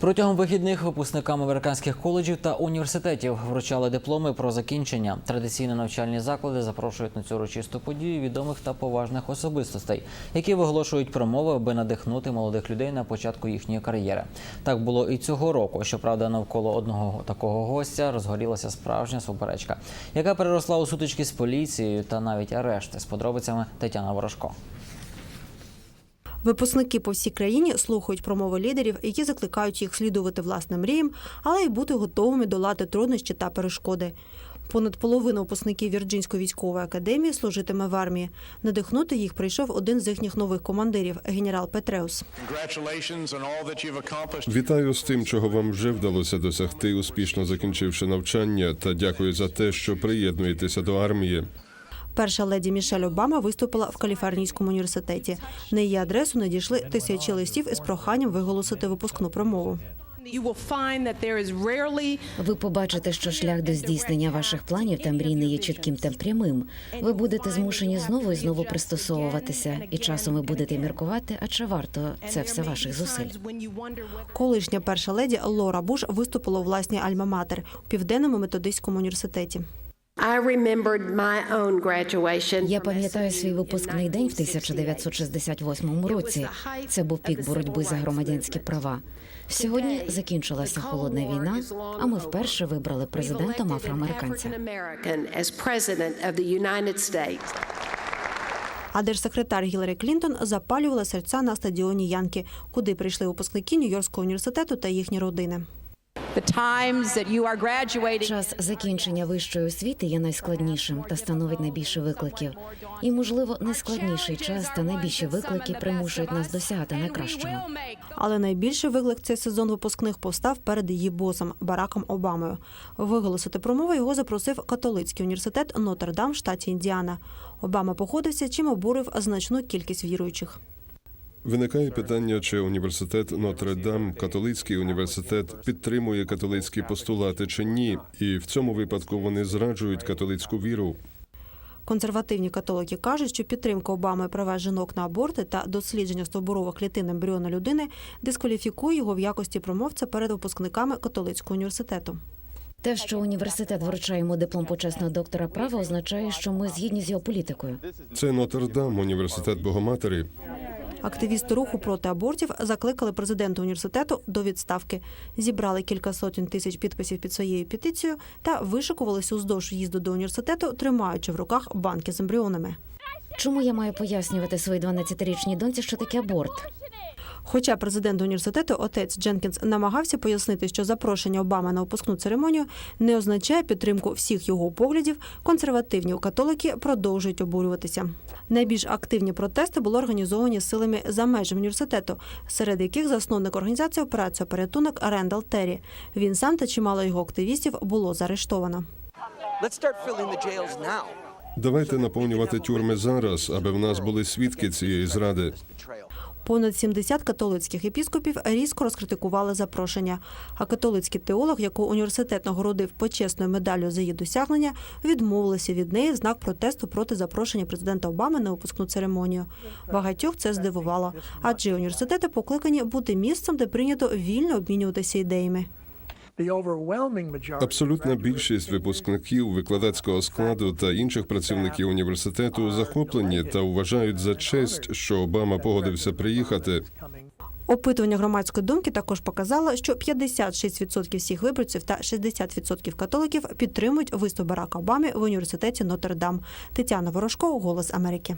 Протягом вихідних випускникам американських коледжів та університетів вручали дипломи про закінчення. Традиційні навчальні заклади запрошують на цю урочисту подію відомих та поважних особистостей, які виголошують промови, аби надихнути молодих людей на початку їхньої кар'єри. Так було і цього року. Щоправда, навколо одного такого гостя розгорілася справжня суперечка, яка переросла у сутички з поліцією та навіть арешти. З подробицями Тетяна Ворожко. Випускники по всій країні слухають промови лідерів, які закликають їх слідувати власним мріям, але й бути готовими долати труднощі та перешкоди. Понад половина випускників Вірджинської військової академії служитиме в армії. Надихнути їх прийшов один з їхніх нових командирів генерал Петреус. Вітаю з тим, чого вам вже вдалося досягти, успішно закінчивши навчання, та дякую за те, що приєднуєтеся до армії. Перша леді Мішель Обама виступила в Каліфорнійському університеті. На її адресу надійшли тисячі листів із проханням виголосити випускну промову. Ви побачите, що шлях до здійснення ваших планів та мрій не є чітким та прямим. Ви будете змушені знову і знову пристосовуватися, і часом ви будете міркувати, а чи варто це все ваших зусиль. Колишня перша леді Лора Буш виступила у власній Альма-Матер у південному методистському університеті. Я пам'ятаю свій випускний день в 1968 році. Це був пік боротьби за громадянські права. Сьогодні закінчилася холодна війна, а ми вперше вибрали президентом афроамериканця. А держсекретар Гіларі Клінтон запалювала серця на стадіоні Янки, куди прийшли випускники Нью-Йоркського університету та їхні родини. Час закінчення вищої освіти є найскладнішим та становить найбільше викликів. І, можливо, найскладніший час та найбільші виклики примушують нас досягати найкращого. Але найбільший виклик цей сезон випускних постав перед її босом Бараком Обамою. Виголосити промову його запросив католицький університет Нотр-Дам в штаті Індіана. Обама походився, чим обурив значну кількість віруючих. Виникає питання, чи університет Нотр-Дам, католицький університет, підтримує католицькі постулати чи ні, і в цьому випадку вони зраджують католицьку віру. Консервативні католики кажуть, що підтримка Обами права жінок на аборти та дослідження стовбурових клітин ембріону людини дискваліфікує його в якості промовця перед випускниками католицького університету. Те, що університет вручає йому диплом почесного доктора права, означає, що ми згідні з його політикою. Це Нотр-Дам, університет Богоматері. Активісти руху проти абортів закликали президента університету до відставки. Зібрали кілька сотень тисяч підписів під своєю петицією та вишикувалися уздовж їзду до університету, тримаючи в руках банки з ембріонами. Чому я маю пояснювати своїй 12-річній доньці, що таке аборт? Хоча президент університету отець Дженкінс намагався пояснити, що запрошення Обами на випускну церемонію не означає підтримку всіх його поглядів, консервативні католики продовжують обурюватися. Найбільш активні протести були організовані силами за межами університету, серед яких засновник організації операція порятунок Рендал Террі. Він сам та чимало його активістів було заарештовано. Давайте наповнювати тюрми зараз, аби в нас були свідки цієї зради. Понад 70 католицьких єпіскопів різко розкритикували запрошення. А католицький теолог, якого університет нагородив почесною медаллю за її досягнення, відмовилися від неї в знак протесту проти запрошення президента Обами на випускну церемонію. Багатьох це здивувало, адже університети покликані бути місцем, де прийнято вільно обмінюватися ідеями. Абсолютна більшість випускників викладацького складу та інших працівників університету захоплені та вважають за честь, що Обама погодився приїхати. Опитування громадської думки також показало, що 56% всіх виборців та 60% католиків підтримують виступ Барака Обами в університеті Нотр-Дам. Тетяна Ворожко, Голос Америки.